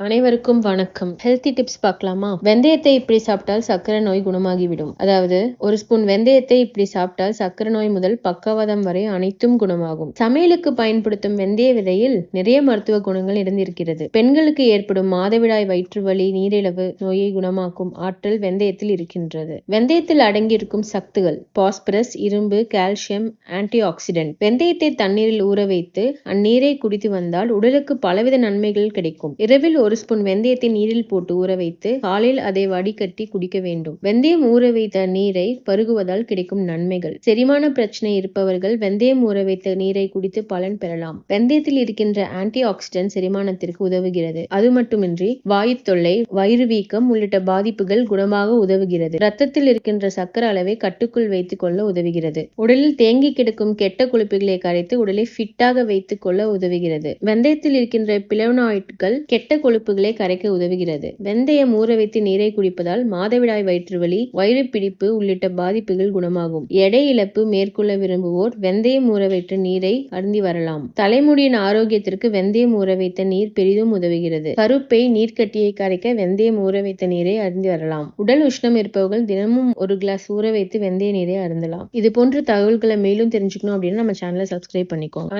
அனைவருக்கும் வணக்கம். Healthy tips பார்க்கலாமா? வெந்தயத்தை இப்படி சாப்பிட்டால் சக்கரை நோய் குணமாகிவிடும். அதாவது ஒரு ஸ்பூன் வெந்தயத்தை இப்படி சாப்பிட்டால் சக்கரை நோய் முதல் பக்கவாதம் வரை அனைத்தும் குணமாகும். சமையலுக்கு பயன்படுத்தும் வெந்தய விதையில் நிறைய மருத்துவ குணங்கள் இருந்திருக்கிறது. பெண்களுக்கு ஏற்படும் மாதவிடாய் வயிற்று வலி நீரிழவு நோயை குணமாக்கும் ஆற்றல் வெந்தயத்தில் இருக்கின்றது. வெந்தயத்தில் அடங்கியிருக்கும் சத்துகள் பாஸ்பரஸ் இரும்பு கால்சியம் ஆன்டி ஆக்சிடென்ட் வெந்தயத்தை தண்ணீரில் ஊற வைத்து அந்நீரை குடித்து வந்தால் உடலுக்கு பலவித நன்மைகள் கிடைக்கும். இரவில் ஒரு ஸ்பூன் வெந்தயத்தை நீரில் போட்டு ஊற வைத்து காலையில் அதை வடிகட்டி குடிக்க வேண்டும். வெந்தயம் ஊற வைத்த நீரை பருகுவதால் கிடைக்கும் நன்மைகள். செரிமான பிரச்சனை இருப்பவர்கள் வெந்தயம் ஊற வைத்த நீரை குடித்து பலன் பெறலாம். வெந்தயத்தில் இருக்கின்ற ஆன்டி ஆக்சிடென்ட் செரிமானத்திற்கு உதவுகிறது. அது மட்டுமின்றி வாயு தொல்லை வயிறு வீக்கம் உள்ளிட்ட பாதிப்புகள் குணமாக உதவுகிறது. ரத்தத்தில் இருக்கின்ற சக்கர அளவை கட்டுக்குள் வைத்துக் கொள்ள உதவுகிறது. உடலில் தேங்கி கிடக்கும் கெட்ட கொழுப்புகளை கரைத்து உடலை ஃபிட்டாக வைத்துக் கொள்ள உதவுகிறது. வெந்தயத்தில் இருக்கின்ற பிளவனாய்ட்கள் கெட்ட கொழுப்புகளை கரைக்க உதவுகிறது. வெந்தயம் ஊற வைத்து நீரை குடிப்பதால் மாதவிடாய் வயிற்று வலி வயிறு பிடிப்பு உள்ளிட்ட பாதிப்புகள் குணமாகும். எடை இழப்பு மேற்கொள்ள விரும்புவோர் வெந்தயம் ஊற வைத்த நீரை அருந்தி வரலாம். தலைமுடியின் ஆரோக்கியத்திற்கு வெந்தயம் ஊற வைத்த நீர் பெரிதும் உதவுகிறது. கருப்பை நீர்க்கட்டியை கரைக்க வெந்தயம் ஊற வைத்த நீரை அருந்தி வரலாம். உடல் உஷ்ணம் இருப்பவர்கள் தினமும் ஒரு கிளாஸ் ஊற வைத்து வெந்தய நீரை அருந்தலாம். இது போன்ற தகவல்களை மேலும் தெரிஞ்சுக்கணும் அப்படின்னா நம்ம சேனலை சப்ஸ்கிரைப் பண்ணிக்கோங்க.